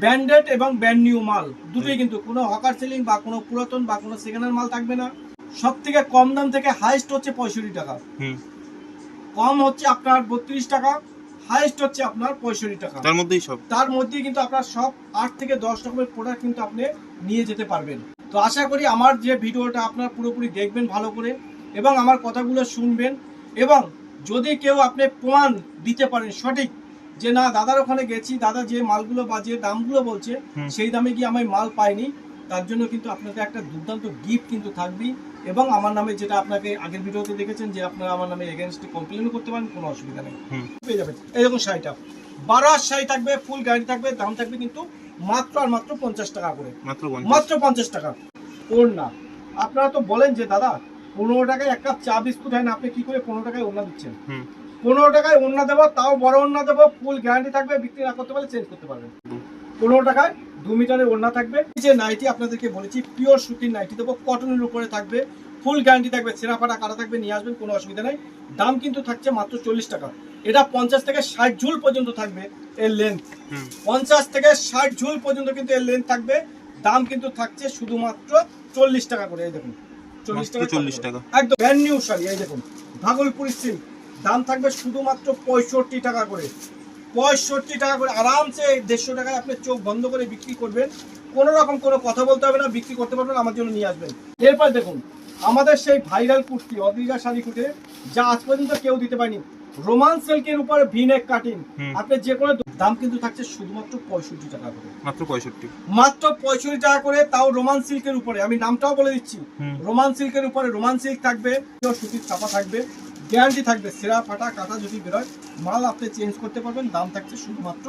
Branded এবং band new মাল। দুটোই কিন্তু কোনো হকার সেলিং বা কোনো পুরাতন বা কোনো সেকেন্ড হ্যান্ড মাল থাকবে না। সব থেকে কম দাম থেকে হাইস্ট হচ্ছে পঁয়ষট্টি টাকা। হুম। কম হচ্ছে আপনার বত্রিশ টাকা হাইস্ট হচ্ছে আপনার পঁয়ষট্টি টাকা। তার মধ্যেই সব। তার মধ্যেই কিন্তু আপনার সব আট থেকে দশ রকমের প্রোডাক্ট কিন্তু আপনি নিয়ে যেতে পারবেন। তো আশা করি আমার যে ভিডিওটা আপনার পুরোপুরি দেখবেন ভালো করে এবং আমার কথাগুলো শুনবেন এবং যদি কেউ আপনি প্রমাণ দিতে পারেন সঠিক যে না দাদার ওখানে গেছি দাদা যে মালগুলো বা যে দামগুলো বলছে সেই দামে গিয়ে আমি মাল পাইনি। তার জন্য কিন্তু আপনাদের একটা দুর্দান্ত গিফট কিন্তু থাকবেই এবং আমার নামে যেটা আপনাকে আগের ভিডিওতে দেখেছেন যে আপনারা আমার নামে এগেনস্টে কমপ্লেনও করতে পারেন কোনো অসুবিধা নেই। পেয়ে যাবেন। এরকম শাড়িটা। বারো শাড়ি থাকবে ফুল গাড়ি থাকবে দাম থাকবে কিন্তু মাত্র আর মাত্র পঞ্চাশ টাকা করে। মাত্র পঞ্চাশ। টাকা। ওড়না আপনারা তো বলেন যে দাদা পনেরো টাকায় এক কাপ চা বিস্কুট হয় না আপনি কি করে পনেরো টাকায় ওড়না দিচ্ছেন? পনেরো টাকায় ওড়না দেবো তাও বড় ওড়না দেবো ফুল গ্যারান্টি থাকবে বিক্রি না করতে পারলে চেঞ্জ করতে পারবেন পনেরো টাকায় দু মিটারের ওড়না থাকবে। এই যে নাইটি আপনাদেরকে বলেছি পিওর সুতির নাইটি দেবো কটনের উপরে থাকবে ফুল গ্যারান্টি থাকবে ছেঁড়া ফাটা কাটা থাকবে নিয়ে আসবেন কোনো অসুবিধা নেই। দাম কিন্তু থাকছে মাত্র চল্লিশ টাকা। এটা পঞ্চাশ থেকে ষাট ঝুল পর্যন্ত থাকবে এর লেন্থ পঞ্চাশ থেকে ষাট ঝুল পর্যন্ত কিন্তু এর লেন্থ থাকবে। দাম কিন্তু থাকছে শুধুমাত্র চল্লিশ টাকা করে এই দেখুন। চল্লিশ টাকা চল্লিশ টাকা। একদম ব্র্যান্ড নিউ শাড়ি এই দেখুন। ভাগলপুরি সিল্ক দাম থাকবে শুধুমাত্র পঁয়ষট্টি টাকা করে। পঁয়ষট্টি টাকা করে আরামসে দেড়শো টাকায় আপনি চোখ বন্ধ করে বিক্রি করবেন। কোনো রকম কোনো কথা বলতে হবে না বিক্রি করতে পারবেন আমার জন্য নিয়ে আসবেন। এরপর দেখুন আমাদের সেই ভাইরাল কুর্তি অদ্রিজা শাড়ি কুর্তি যা আজ পর্যন্ত কেউ দিতে পারেনি। রোমান সিল্কের উপরে ভিনেক কাটিং আপনি যে কোনো দাম কিন্তু থাকছে শুধুমাত্র পঁয়ষট্টি টাকা করে। মাত্র পঁয়ষট্টি। মাত্র পঁয়ষট্টি টাকা করে তাও রোমান সিল্কের উপরে। আমি নামটাও বলে দিচ্ছি। রোমান সিল্কের উপরে রোমান সিল্ক থাকবে সুতির ছাপা থাকবে। গ্যারান্টি থাকবে সেরা ফাটা কাটা যদি বেরোয় মাল আপনি চেঞ্জ করতে পারবেন দাম থাকছে শুধুমাত্র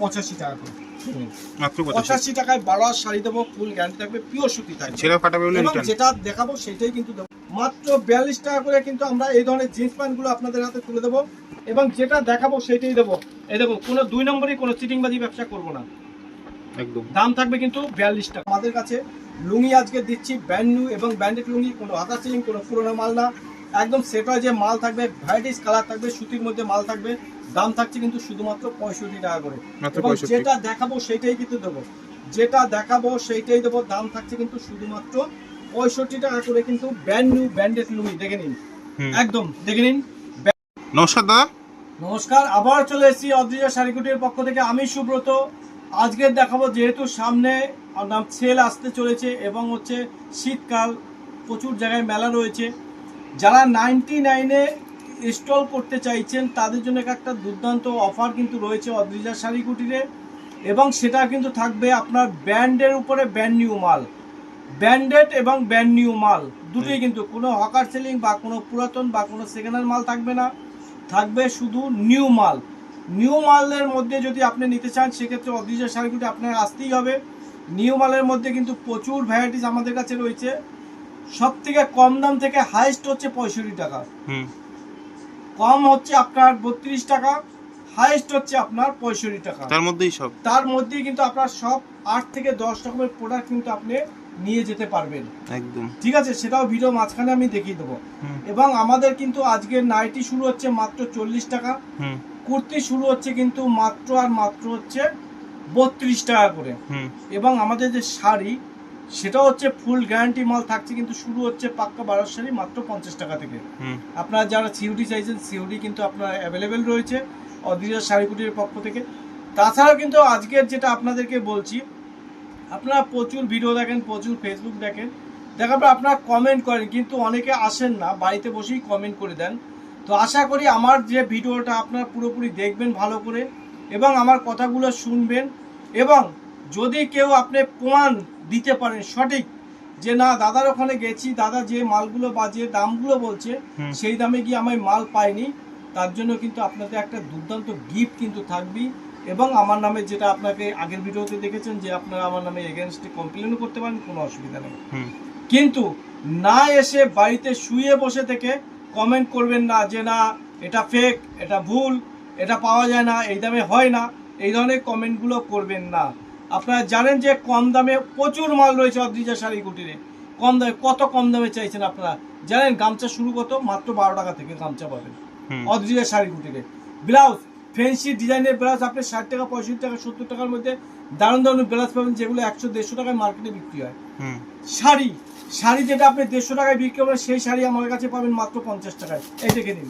পঁচাশি টাকা করে। পঁচাশি। টাকায় বারো শাড়ি দেবো ফুল গ্যারান্টি থাকবে পিওর সুতি থাকবে। ছেঁড়া ফাটা যেটা দেখাবো সেটাই কিন্তু দেবো। মাত্র বিয়াল্লিশ টাকা করে কিন্তু আমরা এই ধরনের জিন্স প্যান্টগুলো আপনাদের হাতে তুলে দেবো এবং যেটা দেখাবো সেটাই দেবো। এই দেখুন কোনো দুই নম্বরই কোনো চিটিংবাজি ব্যবসা করব না। একদম। দাম থাকবে কিন্তু বিয়াল্লিশ টাকা। আমাদের কাছে লুঙ্গি আজকে দিচ্ছি ব্র্যান্ড নিউ এবং ব্যান্ডেড লুঙ্গি কোনো হাতা সিলিং কোনো পুরোনো মাল না। একদম সেটা যে মাল থাকবে ভ্যারাইটিস কালার থাকবে সুতির মধ্যে মাল থাকবে দাম থাকছে কিন্তু শুধুমাত্র পঁয়ষট্টি টাকা করে। এবং যেটা দেখাবো সেটাই কিন্তু দেবো। যেটা দেখাবো সেইটাই দেবো দাম থাকছে কিন্তু শুধুমাত্র পঁয়ষট্টি টাকা করে কিন্তু ব্র্যান্ড নিউ ব্র্যান্ডেড লুঙ্গি দেখে নিন। একদম দেখে নিন। নমস্কার দাদা। নমস্কার আবার চলে এসেছি অদ্রিজা শাড়িকুটির পক্ষ থেকে। আমি সুব্রত। আজকে দেখাবো যেহেতু সামনে নাম সেল আসতে চলেছে এবং হচ্ছে শীতকাল প্রচুর জায়গায় মেলা রয়েছে। যারা নাইনটি নাইনে ইনস্টল করতে চাইছেন তাদের জন্য একটা দুর্দান্ত অফার কিন্তু রয়েছে অদ্রিজা শাড়িকুটিরে। এবং সেটা কিন্তু থাকবে আপনার ব্র্যান্ডের উপরে ব্র্যান্ড নিউ মাল। ব্র্যান্ডেড এবং ব্র্যান্ড নিউ মাল। দুটোই কিন্তু কোনো হকার সেলিং বা কোনো পুরাতন বা কোনো সেকেন্ড হ্যান্ড মাল থাকবে না। থাকবে শুধু নিউ মাল। নিউ মালের মধ্যে যদি আপনি নিতে চান সেক্ষেত্রে অদ্রিজা শাড়িগুলি আপনার আসতেই হবে। নিউ মালের মধ্যে কিন্তু প্রচুর ভ্যারাইটিস আমাদের কাছে রয়েছে। সব থেকে কম দাম থেকে হাইস্ট হচ্ছে পঁয়ষট্টি টাকা। হুম। কম হচ্ছে আপনার বত্রিশ টাকা হাইস্ট হচ্ছে আপনার পঁয়ষট্টি টাকা। তার মধ্যেই সব। তার মধ্যেই কিন্তু আপনার সব আট থেকে দশ রকমের প্রোডাক্ট কিন্তু আপনি নিয়ে যেতে পারবেন। একদম। ঠিক আছে? সেটাও ভিডিও মাঝখানে আমি দেখিয়ে দেবো। এবং আমাদের কিন্তু আজকে নাইটি শুরু হচ্ছে মাত্র চল্লিশ টাকা। হুম। কুর্তি শুরু হচ্ছে কিন্তু মাত্র আর মাত্র হচ্ছে বত্রিশ টাকা করে। হুম। এবং আমাদের যে শাড়ি সেটা হচ্ছে ফুল গ্যারান্টি মাল থাকছে কিন্তু শুরু হচ্ছে পাক্কা বারো শাড়ি মাত্র পঞ্চাশ টাকা থেকে। আপনারা যারা সিউডি চাইছেন সিউডি কিন্তু আপনার অ্যাভেলেবেল রয়েছে অদ্রিজা শাড়িকুটির পক্ষ থেকে। তাছাড়াও কিন্তু আজকের যেটা আপনাদেরকে বলছি আপনারা প্রচুর ভিডিও দেখেন প্রচুর ফেসবুক দেখেন। দেখার পর আপনারা কমেন্ট করেন কিন্তু অনেকে আসেন না বাড়িতে বসেই কমেন্ট করে দেন। তো আশা করি আমার যে ভিডিওটা আপনারা পুরোপুরি দেখবেন ভালো করে এবং আমার কথাগুলো শুনবেন এবং যদি কেউ আপনি প্রমাণ দিতে পারেন সঠিক যে না দাদার ওখানে গেছি দাদা যে মালগুলো বা যে দামগুলো বলছে সেই দামে গিয়ে আমি মাল পাইনি তার জন্য কিন্তু আপনাদের একটা দুর্দান্ত গিফট কিন্তু থাকবেই। এবং আমার নামে যেটা আপনাকে আগের ভিডিওতে দেখেছেন যে আপনারা আমার নামে এগেনস্টে কমপ্লেনও করতে পারেন কোনো অসুবিধা নেই। কিন্তু না এসে বাড়িতে শুয়ে বসে থেকে কমেন্ট করবেন না যে না এটা ফেক এটা ভুল এটা পাওয়া যায় না এই দামে হয় না এই ধরনের কমেন্টগুলো করবেন না। আপনারা জানেন যে কম দামে প্রচুর মাল রয়েছে অদ্রিজা শাড়ি কুটিরে কম দামে কত কম দামে চাইছেন আপনারা? জানেন গামছা শুরু কত? মাত্র বারো টাকা থেকে গামছা পাবেন। অদ্রিজা শাড়ি কুটিরে ব্লাউজ ফ্যান্সি ডিজাইনের ব্লাউজ আপনি ষাট টাকা পঁয়ষট্টি টাকা সত্তর টাকার মধ্যে দারুণ দারুণ ব্লাউজ পাবেন যেগুলো একশো দেড়শো টাকায় মার্কেটে বিক্রি হয়। শাড়ি শাড়ি যেটা আপনি দেড়শো টাকায় বিক্রি করবেন সেই শাড়ি আমার কাছে পাবেন মাত্র পঞ্চাশ টাকায়। এই দেখে নিন।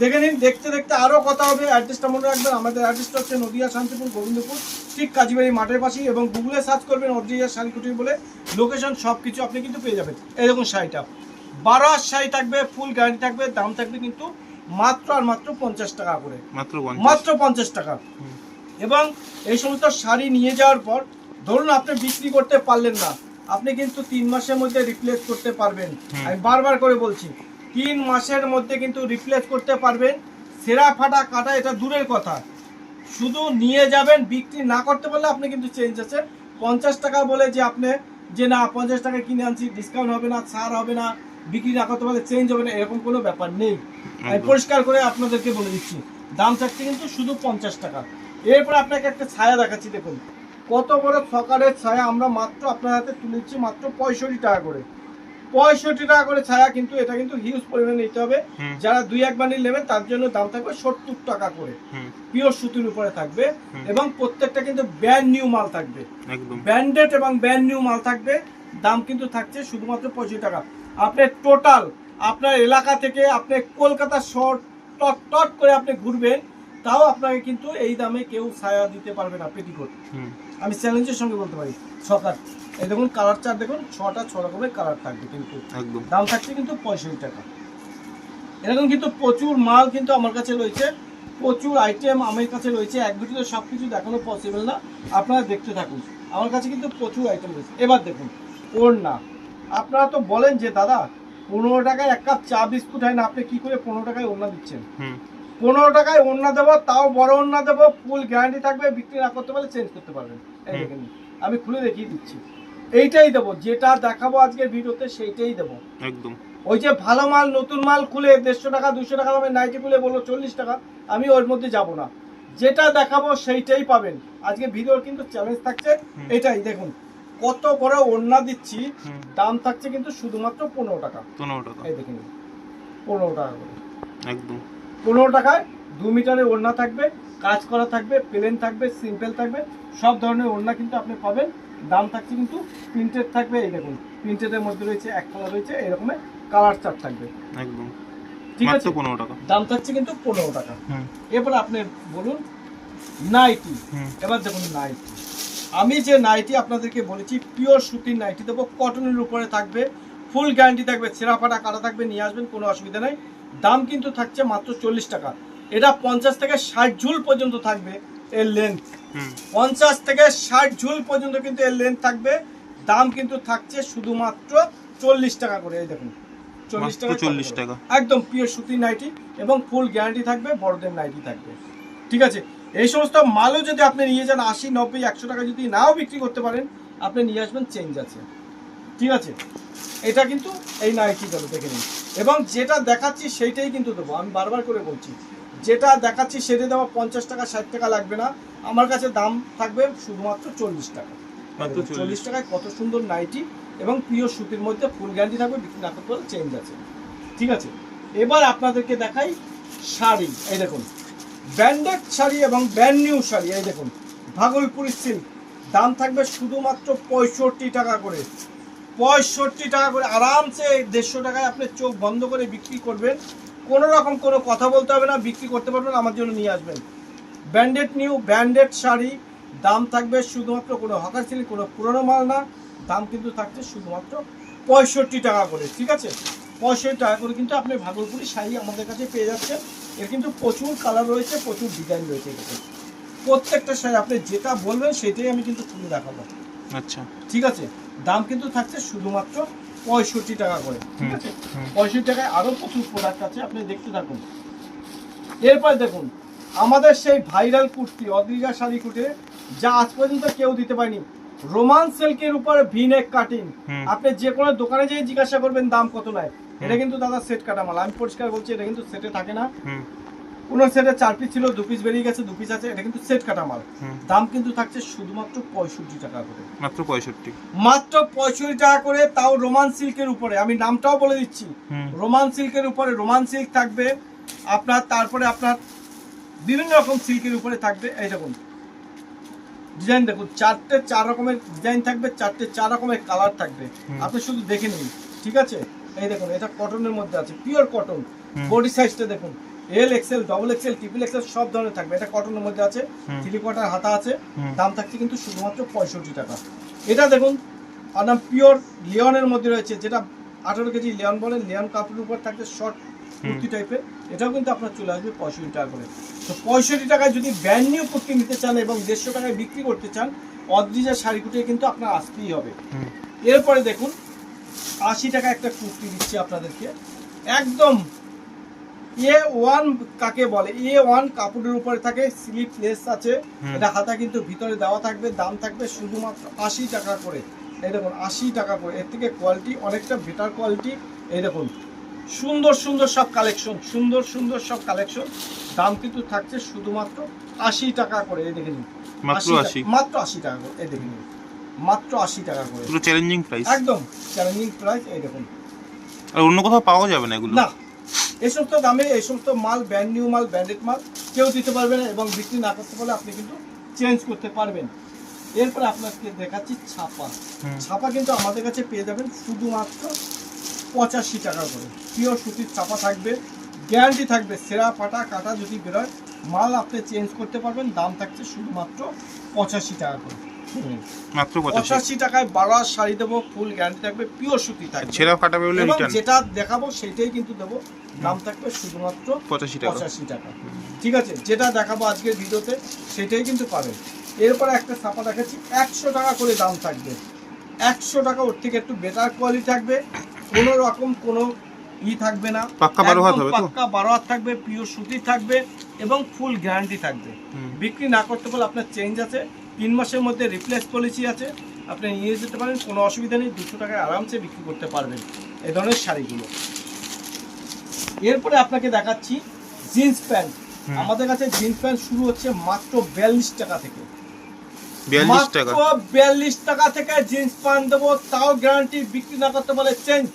দেখে নিন দেখতে দেখতে আরও কথা হবে। অ্যাড্রেসটা মনে রাখবেন আমাদের অ্যাড্রেসটা হচ্ছে নদিয়া শান্তিপুর গোবিন্দপুর ঠিক কাজীবাড়ি মাঠের পাশেই এবং গুগলে সার্চ করবেন অরিজিনাল শাড়ি কুটির বলে লোকেশন সব কিছু আপনি কিন্তু পেয়ে যাবেন। এরকম শাড়িটা বারো হাত শাড়ি থাকবে ফুল গ্যারান্টি থাকবে দাম থাকবে কিন্তু মাত্র আর মাত্র পঞ্চাশ টাকা করে। মাত্র মাত্র পঞ্চাশ টাকা। এবং এই সমস্ত শাড়ি নিয়ে যাওয়ার পর ধরুন আপনি বিক্রি করতে পারলেন না আপনি কিন্তু তিন মাসের মধ্যে রিপ্লেস করতে পারবেন। আমি বারবার করে বলছি তিন মাসের মধ্যে কিন্তু রিপ্লেস করতে পারবেন। সেরা ফাটা কাটা এটা দূরের কথা। শুধু নিয়ে যাবেন বিক্রি না করতে পারলে আপনি কিন্তু চেঞ্জ আছে। পঞ্চাশ টাকা বলে যে আপনি যে না পঞ্চাশ টাকা কিনে আনছি ডিসকাউন্ট হবে না ছাড় হবে না বিক্রি না করতে পারলে চেঞ্জ হবে না এরকম কোনো ব্যাপার নেই। আমি। পরিষ্কার করে আপনাদেরকে বলে দিচ্ছি দাম থাকছে কিন্তু শুধু পঞ্চাশ টাকা। এরপর আপনাকে একটা ছায়া দেখাচ্ছি দেখুন। কত বড় সকালের ছায়া আমরা মাত্র আপনার হাতে তুলেছি মাত্র পঁয়ষট্টি টাকা করে। পঁয়ষট্টি টাকা করে ছায়া কিন্তু এটা কিন্তু হিউজ পরিমাণে নিতে হবে। যারা দুই এক বান্ডিল নেবেন তার জন্য দাম থাকবে সত্তর টাকা করে। পিওর সুতির উপরে থাকবে এবং প্রত্যেকটা কিন্তু ব্র্যান্ড নিউ মাল থাকবে। ব্র্যান্ডেড এবং ব্র্যান্ড নিউ মাল থাকবে। দাম কিন্তু থাকছে শুধুমাত্র পঁচিশ টাকা। আপনি টোটাল আপনার এলাকা থেকে আপনি কলকাতা শহর টট টট করে আপনি ঘুরবেন তাও আপনাকে কিন্তু এই দামে কেউ ছায়া দিতে পারবে না পেটিকোট আমি চ্যালেঞ্জের সঙ্গে বলতে পারি ছকার এই দেখুন কালার চার দেখুন ছটা ছ রকমের কালার থাকবে কিন্তু। একদম। দাম থাকছে কিন্তু পঁয়ষট্টি টাকা। এরকম কিন্তু প্রচুর মাল কিন্তু আমার কাছে রয়েছে। প্রচুর আইটেম আমার কাছে রয়েছে। এক ভিডিওতে সব কিছু দেখানো পসিবল না। আপনারা দেখতে থাকুন। আমার কাছে কিন্তু প্রচুর আইটেম রয়েছে। এবার দেখুন ওড়না। আপনারা তো বলেন যে দাদা পনেরো টাকায় এক কাপ চা বিস্কুট হয় না? আপনি কি করে পনেরো টাকায় ওড়না দিচ্ছেন? পনেরো টাকায় ওড়না দেবো তাও বড় ওড়না দেবো ফুল গ্যারান্টি থাকবে বিক্রি না করতে পারলে চেঞ্জ করতে পারবেন। আমি খুলে দেখিয়ে দিচ্ছি। এইটাই দেবো যেটা দেখাবো আজকের ভিডিওতে সেইটাই দেবো। একদম। ওই যে ভালো মাল নতুন মাল খুলে দেড়শো টাকা দুশো টাকা দামে নাইটি খুলে বলল চল্লিশ টাকা আমি ওর মধ্যে যাব না। যেটা দেখাবো সেইটাই পাবেন। আজকে ভিডিওর কিন্তু চ্যালেঞ্জ থাকছে এটাই দেখুন কত বড় ওড়না দিচ্ছি দাম থাকছে কিন্তু শুধুমাত্র পনেরো টাকা। পনেরো টাকা। এই দেখুন পনেরো টাকা করে। একদম। পনেরো টাকায় দু মিটারের ওড়না থাকবে কাজ করা থাকবে প্লেন থাকবে সিম্পল থাকবে সব ধরনের ওড়না কিন্তু আপনি পাবেন। দাম থাকছে কিন্তু প্রিন্টেড থাকবে এই দেখুন প্রিন্টেডের মধ্যে রয়েছে এক কালার রয়েছে এরকমের কালার চার্ট থাকবে। একদম। ঠিক আছে? পনেরো টাকা। দাম থাকছে কিন্তু পনেরো টাকা। হুম। এরপর আপনি বলুন নাইটি এবার দেখুন নাইটি আমি যে নাইটি আপনাদেরকে বলেছি পিওর সুতির নাইটি দেবো কটনের উপরে থাকবে ফুল গ্যারান্টি থাকবে ছেঁড়া ফাটা কাটা থাকবে নিয়ে আসবেন কোনো অসুবিধা নেই। দাম কিন্তু থাকছে মাত্র চল্লিশ টাকা। এটা পঞ্চাশ থেকে ষাট ঝুল পর্যন্ত থাকবে। এর লেন্থ পঞ্চাশ থেকে ষাট ঝুল পর্যন্ত কিন্তু এর লেন্থ থাকবে। দাম কিন্তু থাকছে শুধুমাত্র চল্লিশ টাকা করে এই দেখুন। চল্লিশ টাকা 40 টাকা। একদম পিওর সুতির নাইটি এবং ফুল গ্যারান্টি থাকবে বড়দের নাইটি থাকবে। ঠিক আছে? এই সমস্ত মালও যদি আপনি নিয়ে যান আশি নব্বই একশো টাকা যদি নাও বিক্রি করতে পারেন আপনি নিয়ে আসবেন চেঞ্জ আছে। ঠিক আছে? এটা কিন্তু এই নাইটি গেল দেখে নিন। এবং যেটা দেখাচ্ছি সেইটাই কিন্তু দেবো। আমি বারবার করে বলছি যেটা দেখাচ্ছি সেটা দেওয়া পঞ্চাশ টাকা ষাট টাকা লাগবে না। আমার কাছে দাম থাকবে শুধুমাত্র চল্লিশ টাকা। চল্লিশ টাকায় কত সুন্দর নাইটি এবং প্রিয় সুতির মধ্যে ফুল গ্যারান্টি থাকবে বিক্রি না করতে চেঞ্জ আছে। ঠিক আছে? এবার আপনাদেরকে দেখাই শাড়ি। এই দেখুন ব্র্যান্ডেড শাড়ি এবং ব্র্যান্ড নিউ শাড়ি। এই দেখুন ভাগলপুরি সিল্ক দাম থাকবে শুধুমাত্র পঁয়ষট্টি টাকা করে। পঁয়ষট্টি টাকা করে। আরামসে দেড়শো টাকায় আপনি চোখ বন্ধ করে বিক্রি করবেন। কোনো রকম কোনো কথা বলতে হবে না বিক্রি করতে পারবেন আমার জন্য নিয়ে আসবেন। ব্র্যান্ডেড নিউ ব্র্যান্ডেড শাড়ি দাম থাকবে শুধুমাত্র কোনো হকার সিল্ক কোনো পুরনো মাল না দাম কিন্তু থাকছে শুধুমাত্র পঁয়ষট্টি টাকা করে ঠিক আছে? পঁয়ষট্টি টাকা করে কিন্তু আপনি ভাগলপুরি শাড়ি আমাদের কাছে পেয়ে যাচ্ছেন। এর কিন্তু প্রচুর কালার রয়েছে প্রচুর ডিজাইন রয়েছে এটাতে প্রত্যেকটা শাড়ি আপনি যেটা বলবেন সেটাই আমি কিন্তু তুলে দেখাবো। আচ্ছা। ঠিক আছে? দাম কিন্তু থাকছে শুধুমাত্র পঁয়ষট্টি টাকা করে ঠিক আছে? পঁয়ষট্টি টাকায় আরও প্রচুর প্রোডাক্ট আছে আপনি দেখতে থাকুন। এরপর দেখুন আমাদের সেই ভাইরাল কুর্তি অদ্রিজা শাড়ি কুটে যা আজ পর্যন্ত কেউ দিতে পারেনি। রোমান সিল্কের উপরে ভিনেক কাটিং। আপনি যে কোনো দোকানে যেয়ে জিজ্ঞাসা করবেন দাম কত নেয়। এটা কিন্তু দাদা সেট কাটা মাল। আমি পরিষ্কার বলছি এটা কিন্তু সেটে থাকে না। হুম কোনো সেটে চার পিস ছিল দু পিস বেরিয়ে গেছে দু পিস আছে এটা কিন্তু সেট কাটা মাল। দাম কিন্তু থাকছে শুধুমাত্র পঁয়ষট্টি টাকা করে। মাত্র পঁয়ষট্টি। মাত্র পঁয়ষট্টি টাকা করে তাও রোমান সিল্কের উপরে। আমি নামটাও বলে দিচ্ছি। রোমান সিল্কের উপরে রোমান সিল্ক থাকবে। আপনার তারপরে আপনার বিভিন্ন রকম সিল্কের উপরে থাকবে। এই দেখুন। ডিজাইন দেখুন চারটে চার রকমের ডিজাইন থাকবে চারটে চার রকমের কালার থাকবে। আপনি শুধু দেখে নিন ঠিক আছে? এই দেখুন এটা কটনের মধ্যে আছে পিওর কটন। বডি সাইজটা দেখুন। L XL double XL triple XL সব ধরনের থাকবে। এটা কটনের মধ্যে আছে। থ্রি কোয়ার্টার হাতা আছে দাম থাকছে কিন্তু শুধুমাত্র পঁয়ষট্টি টাকা। এটা দেখুন আপনার পিওর লিওনের মধ্যে রয়েছে যেটা আঠারো কেজি লিওন বলে লিওন কাপড়ের উপর থাকবে শর্ট কুর্তি টাইপের এটাও কিন্তু আপনার চলে আসবে পঁয়ষট্টি টাকা করে। তো পঁয়ষট্টি টাকায় যদি ব্র্যান্ড নিউ কুর্তি নিতে চান এবং দেড়শো টাকায় বিক্রি করতে চান অদ্রিজা শাড়ি কুটিয়ে কিন্তু আপনার আসতেই হবে। এরপরে দেখুন আশি টাকা একটা কুর্তি দিচ্ছি আপনাদেরকে। একদম এ ওয়ান কাকে বলে? এ ওয়ান কাপড়ের উপরে থাকে স্লিপ লেস আছে এটা হাতা কিন্তু ভিতরে দেওয়া থাকবে দাম থাকবে শুধুমাত্র আশি টাকা করে। এই দেখুন আশি টাকা করে। এর থেকে কোয়ালিটি অনেকটা বেটার কোয়ালিটি এই দেখুন সুন্দর সুন্দর সব কালেকশন সুন্দর সুন্দর সব কালেকশন দাম কিন্তু থাকছে শুধুমাত্র আশি টাকা করে। এই দেখে নিন। মাত্র আশি মাত্র আশি টাকা করে। এই দেখে নিন মাত্র আশি টাকা করে। চ্যালেঞ্জিং প্রাইস একদম চ্যালেঞ্জিং প্রাইস এই দেখুন। আর অন্য কোথাও পাওয়া যাবে না এগুলো? না এই সমস্ত দামে এই সমস্ত মাল ব্র্যান্ড নিউ মাল ব্র্যান্ডেড মাল কেউ দিতে পারবে না এবং বিক্রি না করতে পারলে আপনি কিন্তু চেঞ্জ করতে পারবেন। এরপরে আপনাকে দেখাচ্ছি ছাপা। ছাপা কিন্তু আমাদের কাছে পেয়ে যাবেন শুধুমাত্র পঁচাশি টাকা করে। পিওর সুতির ছাপা থাকবে গ্যারান্টি থাকবে সেরা ফাটা কাটা যদি বেরোয় মাল আপনি চেঞ্জ করতে পারবেন দাম থাকছে শুধুমাত্র পঁচাশি টাকা করে। মাত্র পঁচাশি। টাকায় বারো শাড়ি দেবো ফুল গ্যারান্টি থাকবে পিওর সুতি থাকবে। ছেঁড়া ফাটাবে বলে রিটার্ন যেটা দেখাবো সেটাই কিন্তু দেবো। দাম থাকবে শুধুমাত্র পঁচাশি টাকা। পঁচাশি টাকা। ঠিক আছে যেটা দেখাবো আজকের ভিডিওতে সেটাই কিন্তু পাবেন। এরপরে একটা ছাপা দেখাচ্ছি একশো টাকা করে দাম থাকবে। একশো টাকা ওর থেকে একটু বেটার কোয়ালিটি থাকবে। কোনো রকম কোনো ই থাকবে না। পাক্কা বারো হাত হবে তো? পাক্কা বারো হাত থাকবে পিওর সুতি থাকবে এবং ফুল গ্যারান্টি থাকবে। বিক্রি না করতে পারলে আপনার চেঞ্জ আছে। তিন মাসের মধ্যে রিপ্লেস পলিসি আছে। আপনি নিয়ে যেতে পারেন কোনো অসুবিধা নেই দুশো টাকায় আরামসে বিক্রি করতে পারবেন এই ধরনের শাড়িগুলো। এরপরে আপনাকে দেখাচ্ছি জিন্স প্যান্ট আমাদের কাছে জিন্স প্যান্ট শুরু হচ্ছে মাত্র বিয়াল্লিশ টাকা থেকে। বিয়াল্লিশ টাকা। বিয়াল্লিশ টাকা থেকে জিন্স প্যান্ট দেবো তাও গ্যারান্টি বিক্রি না করতে পারলে চেঞ্জ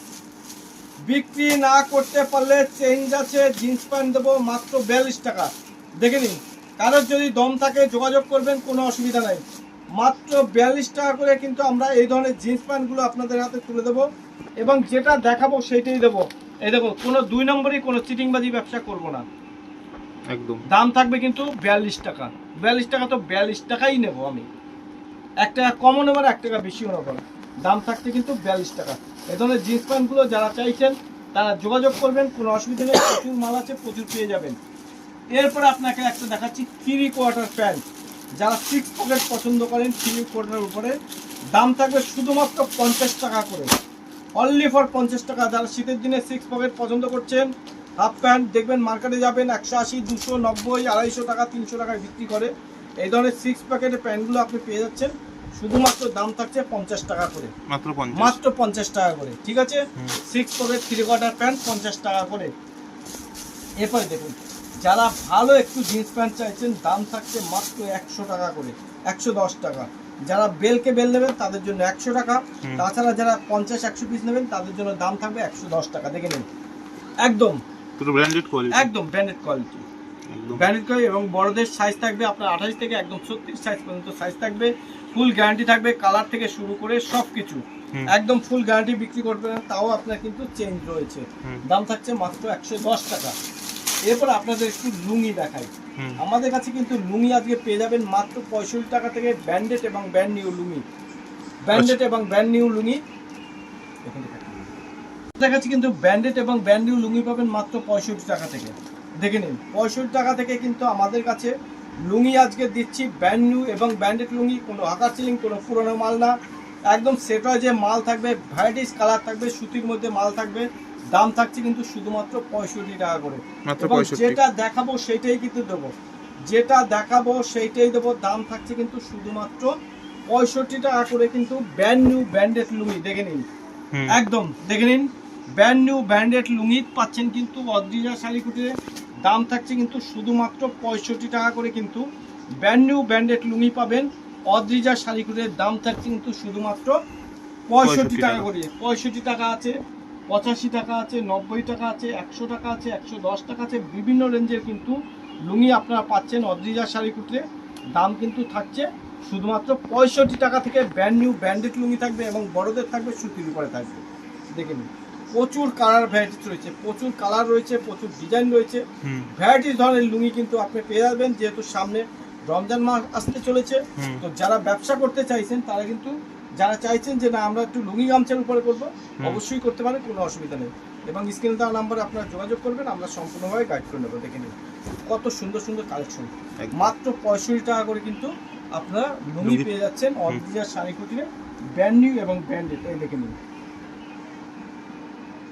বিক্রি না করতে পারলে চেঞ্জ আছে জিন্স প্যান্ট দেবো মাত্র বিয়াল্লিশ টাকা। দেখে নিন কারোর যদি দম থাকে যোগাযোগ করবেন কোনো অসুবিধা নাই। মাত্র বিয়াল্লিশ টাকা করে কিন্তু আমরা এই ধরনের জিন্স প্যান্টগুলো আপনাদের হাতে তুলে দেবো এবং যেটা দেখাবো সেইটাই দেবো। এই দেখো কোনো দুই নম্বরই কোনো চিটিংবাজি ব্যবসা করব না। একদম। দাম থাকবে কিন্তু বিয়াল্লিশ টাকা। বিয়াল্লিশ টাকা তো বিয়াল্লিশ টাকাই নেব আমি। এক টাকা কমও নেব আর এক টাকা বেশিও নেব দাম থাকছে কিন্তু বিয়াল্লিশ টাকা। এ ধরনের জিন্স প্যান্টগুলো যারা চাইছেন তারা যোগাযোগ করবেন কোনো অসুবিধা নেই প্রচুর মাল আছে প্রচুর পেয়ে যাবেন। এরপরে আপনাকে একটা দেখাচ্ছি থ্রি কোয়ার্টার প্যান্ট যারা সিক্স পকেট পছন্দ করেন থ্রি কোয়ার্টারের উপরে দাম থাকবে শুধুমাত্র পঞ্চাশ টাকা করে। অনলি ফর পঞ্চাশ টাকা। যারা শীতের দিনে সিক্স পকেট পছন্দ করছেন হাফ প্যান্ট দেখবেন মার্কেটে যাবেন একশো আশি দুশো নব্বই আড়াইশো টাকা তিনশো টাকায় বিক্রি করে। এই ধরনের সিক্স প্যাকেটের প্যান্টগুলো আপনি পেয়ে যাচ্ছেন। শুধুমাত্র দাম থাকছে পঞ্চাশ টাকা করে। মাত্র মাত্র পঞ্চাশ টাকা করে ঠিক আছে? Six pocket three quarter pant পঞ্চাশ টাকা করে। এরপরে দেখুন। যারা ভালো একটু জিন্স প্যান্ট চাইছেন দাম থাকছে মাত্র একশো টাকা করে একশো দশ টাকা। যারা বেলকে বেল নেবেন তাদের জন্য একশো টাকা। তাছাড়া যারা পঞ্চাশ একশো পিস নেবেন তাদের জন্য দাম থাকবে একশো দশ টাকা। দেখে নিন। একদম। ব্র্যান্ডেড কোয়ালিটি একদম ব্র্যান্ডেড কোয়ালিটি ব্র্যান্ডেড করে এবং বড়দের সাইজ থাকবে আপনার আঠাশ থেকে একদম ছত্রিশ সাইজ পর্যন্ত সাইজ থাকবে। ফুল গ্যারান্টি থাকবে কালার থেকে শুরু করে সব কিছু একদম ফুল গ্যারান্টি বিক্রি করবেন তাও আপনার কিন্তু চেঞ্জ রয়েছে। দাম থাকছে মাত্র একশো দশ টাকা। এরপর আপনাদের একটু লুঙ্গি দেখাই। আমাদের কাছে কিন্তু লুঙ্গি আজকে পেয়ে যাবেন মাত্র পঁয়ষট্টি টাকা থেকে ব্যান্ডেড এবং ব্র্যান্ড নিউ লুঙ্গি। ব্যান্ডেড এবং ব্র্যান্ড নিউ লুঙ্গি। দেখাই। কাছে কিন্তু ব্যান্ডেড এবং ব্র্যান্ড নিউ লুঙ্গি পাবেন মাত্র পঁয়ষট্টি টাকা থেকে। দেখে নিন পঁয়ষট্টি টাকা থেকে কিন্তু আমাদের কাছে লুঙ্গি আজকে দিচ্ছি ব্র্যান্ড নিউ এবং ব্র্যান্ডেড লুঙ্গি। কোনো হাকার সিলিং কোনো পুরোনো মাল না। একদম সেট যে মাল থাকবে ভ্যারাইটিস কালার থাকবে সুতির মধ্যে মাল থাকবে। দাম থাকছে কিন্তু শুধুমাত্র পঁয়ষট্টি টাকা করে। এবং যেটা দেখাবো সেটাই কিন্তু দেবো। যেটা দেখাবো সেইটাই দেবো দাম থাকছে কিন্তু শুধুমাত্র পঁয়ষট্টি টাকা করে কিন্তু ব্র্যান্ড নিউ ব্র্যান্ডেড লুঙ্গি দেখে নিন। একদম দেখে নিন। ব্র্যান্ড নিউ ব্র্যান্ডেড লুঙ্গি পাচ্ছেন কিন্তু অদ্রিজা শাড়ি কুটিরে দাম থাকছে কিন্তু শুধুমাত্র পঁয়ষট্টি টাকা করে কিন্তু ব্র্যান্ড নিউ ব্র্যান্ডেড লুঙ্গি পাবেন। অদ্রিজা শাড়ি কুটিরের দাম থাকছে কিন্তু শুধুমাত্র পঁয়ষট্টি 65 টাকা টাকা। করে। পঁয়ষট্টি টাকা আছে। পঁচাশি টাকা আছে নব্বই টাকা আছে একশো টাকা আছে একশো দশ টাকা আছে বিভিন্ন রেঞ্জের কিন্তু লুঙ্গি আপনারা পাচ্ছেন অদ্রিজা শাড়ি কুটিরে। দাম কিন্তু থাকছে শুধুমাত্র পঁয়ষট্টি টাকা থেকে ব্র্যান্ড নিউ ব্র্যান্ডেড লুঙ্গি থাকবে এবং বড়দের থাকবে সুতির উপরে থাকবে। দেখে নিন প্রচুর কালার ভ্যারাইটিস রয়েছে প্রচুর কালার রয়েছে প্রচুর ডিজাইন রয়েছে। ভ্যারাইটিস ধরনের লুঙ্গি কিন্তু আপনি পেয়ে যাবেন যেহেতু সামনে রমজান মাস আসতে চলেছে। তো যারা ব্যবসা করতে চাইছেন তারা কিন্তু যারা চাইছেন যে না আমরা একটু লুঙ্গি গামছার উপরে করব অবশ্যই করতে পারেন কোনো অসুবিধা নেই। এবং স্ক্রিনে দেওয়া নাম্বারে আপনারা যোগাযোগ করবেন আমরা সম্পূর্ণভাবে গাইড করে নেব দেখে নিন কত সুন্দর সুন্দর কালেকশন মাত্র পঁয়ষট্টি টাকা করে কিন্তু আপনারা লুঙ্গি। পেয়ে যাচ্ছেন অরিজিনাল শাড়ি কুটিরে ব্র্যান্ড নিউ এবং ব্র্যান্ডেড এই দেখে নিন।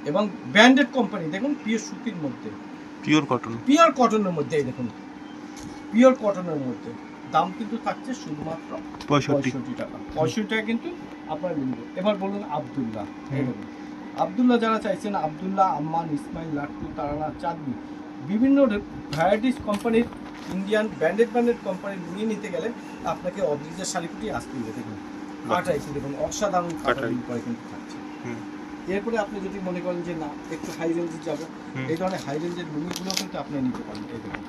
এবং ব্র্যান্ডেড কোম্পানি দেখুন পিওর সুতির মধ্যে। পিওর কটন পিওর কটনের মধ্যে এই দেখুন। পিওর কটনের মধ্যে। দাম কিন্তু থাকছে শুধুমাত্র পঁয়ষট্টি। টাকা। পঁয়ষট্টি টাকা কিন্তু আপনার মিলবে এবার বলুন আবদুল্লাহ। আবদুল্লাহ যারা চাইছেন আবদুল্লাহ আম্মান ইসমাইল লাট্টু তারানা চাঁদনি বিভিন্ন ভ্যারাইটিস কোম্পানির ইন্ডিয়ান ব্র্যান্ডেড ব্র্যান্ডেড কোম্পানি নিয়ে নিতে গেলে আপনাকে অদ্রিজের শাড়িকুটি আসতে হবে। দেখুন কাটা এসে দেখুন অসাধারণ কাটা পরে কিন্তু থাকছে। এরপরে আপনি যদি মনে করেন যে না একটু হাই রেঞ্জে যাব এই ধরনের হাই রেঞ্জের লুঙ্গিগুলো কিন্তু আপনি নিতে পারেন। এই দেখুন।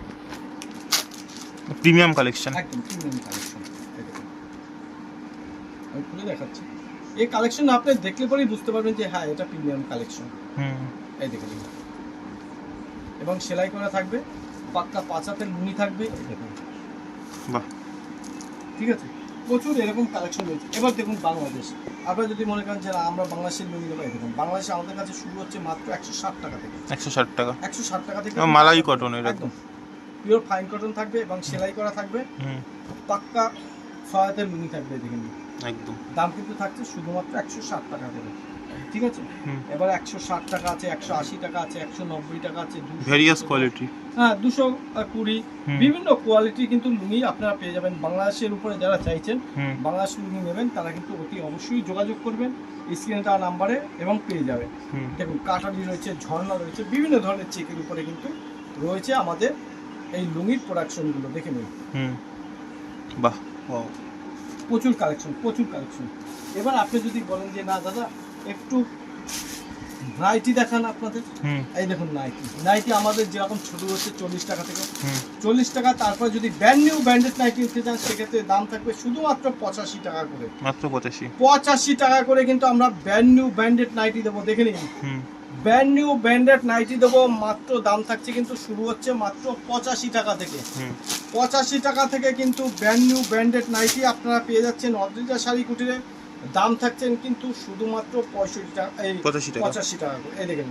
Premium collection. একদম প্রিমিয়াম কালেকশন। আমি খুলে দেখাচ্ছি। এই কালেকশন আপনি দেখলে পরেই বুঝতে পারবেন যে হ্যাঁ এটা প্রিমিয়াম কালেকশন। হুম। এই দেখে নিন। এবং সেলাই করা থাকবে পাক্কা পাঁচ হাতের লুনি থাকবে বাহ। ঠিক আছে? প্রচুর এরকম কালেকশন রয়েছে। এবার দেখুন বাংলাদেশ। আপনারা যদি মনে করেন যে আমরা বাংলাদেশের লুঙ্গি নেব দেখুন বাংলাদেশে আমাদের কাছে শুরু হচ্ছে মাত্র একশো ষাট টাকা থেকে। একশো ষাট টাকা। একশো ষাট টাকা থেকে মালাই এর একদম। পিওর ফাইন কটন থাকবে এবং সেলাই করা থাকবে। পাক্কা ছয় হাতের থাকবে দেখেন একদম। দাম কিন্তু থাকছে শুধুমাত্র একশো ষাট টাকা করে। ঠিক আছে? এবার একশো ষাট টাকা আছে একশো আশি টাকা আছে একশো নব্বই টাকা আছে ভেরিয়াস কোয়ালিটি হ্যাঁ দুশো কুড়ি। বিভিন্ন কোয়ালিটি কিন্তু লুঙ্গি আপনারা পেয়ে যাবেন। বাংলাদেশের উপরে যারা চাইছেন বাংলাদেশ লুঙ্গি নেবেন তারা কিন্তু অতি অবশ্যই যোগাযোগ করবেন স্ক্রিনে দেওয়া নাম্বারে এবং পেয়ে যাবেন। দেখুন কাটারি রয়েছে ঝর্ণা রয়েছে বিভিন্ন ধরনের চেকের উপরে কিন্তু রয়েছে আমাদের এই লুঙ্গির প্রোডাকশনগুলো দেখে নিন। হুম। বাহ প্রচুর কালেকশন প্রচুর কালেকশন এবার আপনি যদি বলেন যে না দাদা একটু নাইটি দেখান আপনাদের। হুম। এই দেখুন নাইটি নাইটি আমাদের যেরকম ছোট হচ্ছে চল্লিশ টাকা থেকে। চল্লিশ টাকা তারপর যদি ব্র্যান্ড নিউ ব্র্যান্ডেড নাইটি নিতে চান সেক্ষেত্রে দাম থাকবে শুধুমাত্র পঁচাশি টাকা করে। মাত্র পঁচাশি। পঁচাশি টাকা করে কিন্তু আমরা ব্র্যান্ড নিউ ব্র্যান্ডেড নাইটি দেবো। দেখে নিন। হুম। ব্র্যান্ড নিউ ব্র্যান্ডেড নাইটি দেবো মাত্র দাম থাকছে কিন্তু শুরু হচ্ছে মাত্র পঁচাশি টাকা থেকে। পঁচাশি টাকা থেকে কিন্তু ব্র্যান্ড নিউ ব্র্যান্ডেড নাইটি আপনারা পেয়ে যাচ্ছেন অদ্রিজা শাড়ি কুটিরে। দাম থাকছেন কিন্তু শুধুমাত্র পঁয়ষট্টি টাকা এই পঁচাশি টাকা। পঁচাশি টাকা করে। এই দেখেন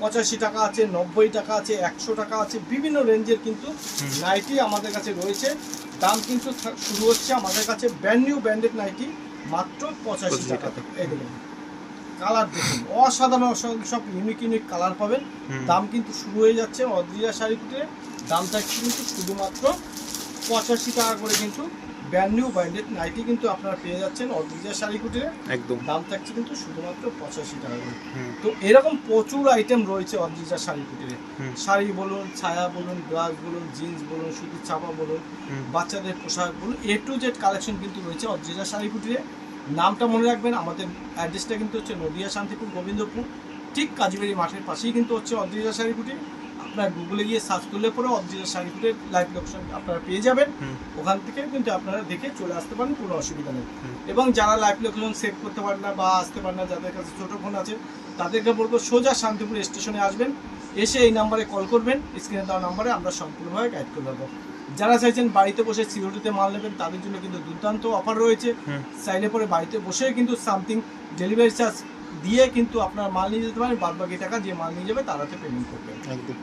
পঁচাশি টাকা আছে নব্বই টাকা আছে একশো টাকা আছে বিভিন্ন রেঞ্জের কিন্তু নাইটি আমাদের কাছে রয়েছে। দাম কিন্তু শুরু হচ্ছে আমাদের কাছে ব্র্যান্ড নিউ ব্র্যান্ডেড নাইটি মাত্র পঁচাশি টাকা টাকা। থেকে। এই দেখেন কালার দেখুন অসাধারণ অসাধারণ সব ইউনিক ইউনিক কালার পাবেন। দাম কিন্তু শুরু হয়ে যাচ্ছে অদ্রিজা শাড়ি কুটিরে দাম থাকছে কিন্তু শুধুমাত্র পঁচাশি টাকা করে কিন্তু ব্র্যান্ড নিউ ব্র্যান্ডেড নাইটি কিন্তু আপনারা পেয়ে যাচ্ছেন অদ্রিজা শাড়ি কুটিরে একদম। দাম থাকছে কিন্তু শুধুমাত্র পঁচাশি টাকা করে। তো এরকম প্রচুর আইটেম রয়েছে অদ্রিজা শাড়ি কুটিরে শাড়ি বলুন ছায়া বলুন ব্লাউজ বলুন জিন্স বলুন সুতির চাপা বলুন বাচ্চাদের পোশাক বলুন এ টু জেড কালেকশন কিন্তু রয়েছে অদ্রিজা শাড়ি কুটিরে নামটা মনে রাখবেন আমাদের অ্যাড্রেসটা কিন্তু হচ্ছে নদিয়া শান্তিপুর গোবিন্দপুর ঠিক কাজীবাড়ি মাঠের পাশেই কিন্তু হচ্ছে অদ্রিজা শাড়ি কুটির আপনার গুগলে গিয়ে সার্চ করলে পরে অদ্রিজা শাড়ি কুটির লাইভ লোকেশন আপনারা পেয়ে যাবেন। ওখান থেকে কিন্তু আপনারা দেখে চলে আসতে পারেন কোনো অসুবিধা নেই। এবং যারা লাইভ লোকেশন সেভ করতে পারেন না বা আসতে পারেন না যাদের কাছে ছোটো ফোন আছে তাদেরকে বলব সোজা শান্তিপুর স্টেশনে আসবেন এসে এই নাম্বারে কল করবেন স্ক্রিনে দেওয়া নাম্বারে আমরা সম্পূর্ণভাবে গাইড করে দেবো যারা চাইছেন বাড়িতে বসে সিওরিটিতে মাল নেবেন তাদের জন্য কিন্তু দুর্দান্ত অফার রয়েছে। চাইলে পরে বাড়িতে বসে কিন্তু সামথিং ডেলিভারি চার্জ দিয়ে কিন্তু আপনার মাল নিয়ে যেতে পারেন বাদ বাকি টাকা যে মাল নিয়ে যাবে তারাতে পেমেন্ট করবেন একদম।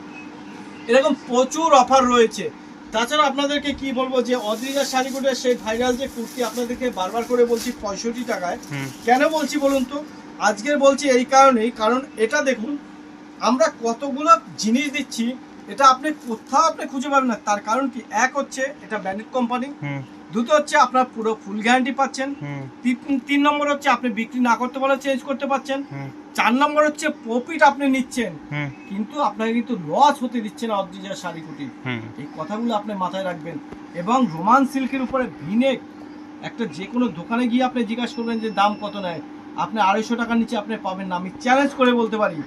এরকম প্রচুর অফার রয়েছে। তাছাড়া আপনাদেরকে কি বলব যে অদ্রিজা শাড়িগুলোর সেই ভাইরাল যে কুর্তি আপনাদেরকে বারবার করে বলছি পঁয়ষট্টি টাকায়। কেন বলছি বলুন তো? আজকের বলছি এই কারণেই কারণ এটা দেখুন আমরা কতগুলো জিনিস দিচ্ছি এটা আপনি কোথাও আপনি খুঁজে পাবেন না। তার কারণ কি? এক হচ্ছে এটা ব্র্যান্ডেড কোম্পানি দুটো হচ্ছে আপনার পুরো ফুল গ্যারান্টি পাচ্ছেন তিন- নম্বর হচ্ছে আপনি বিক্রি না করতে পারলে চেঞ্জ করতে পারছেন চার নম্বর হচ্ছে প্রফিট আপনি নিচ্ছেন কিন্তু আপনাকে কিন্তু লস হতে দিচ্ছে না অদ্রিজা শাড়ি কুটি। এই কথাগুলো আপনি মাথায় রাখবেন। এবং রোমান সিল্কের উপরে ভিনেক একটা যে কোনো দোকানে গিয়ে আপনি জিজ্ঞাসা করবেন যে দাম কত নেয়। আপনি আড়াইশো টাকার নিচে আপনি পাবেন না। আমি চ্যালেঞ্জ করে বলতে পারি।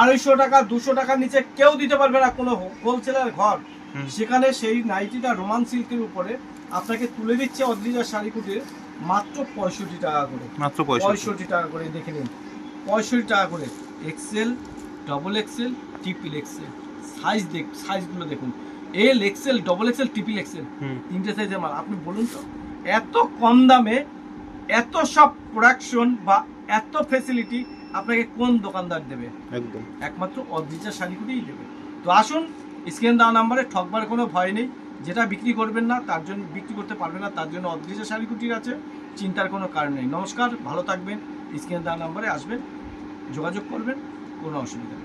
আড়াইশো টাকা দুশো টাকার নিচে কেউ দিতে পারবে না কোনো হোলসেলার ঘর। সেখানে সেই নাইটিটা রোমান সিল্কের উপরে আপনাকে তুলে দিচ্ছে অদ্রিজা শাড়ি কুটির মাত্র পঁয়ষট্টি টাকা করে। মাত্র পঁয়ষট্টি। টাকা করে দেখে নিন। পঁয়ষট্টি টাকা করে। XL double XL triple XL size দেখ সাইজগুলো দেখুন। L XL double XL triple XL তিনটে সাইজের মাল। আপনি বলুন তো এত কম দামে এত সব প্রোডাকশন বা এত ফেসিলিটি আপনাকে কোন দোকানদার দেবে? একদম। একমাত্র অদ্রিজা শাড়িগুলিই দেবে। তো আসুন স্ক্রিন দেওয়া নাম্বারে ঠকবার কোনো ভয় নেই। যেটা বিক্রি করবেন না তার জন্য বিক্রি করতে পারবেন না তার জন্য অদ্রিজা শাড়িকুটির আছে চিন্তার কোনো কারণ নেই। নমস্কার ভালো থাকবেন স্ক্রিন দেওয়া নাম্বারে আসবেন যোগাযোগ করবেন কোনো অসুবিধা নেই।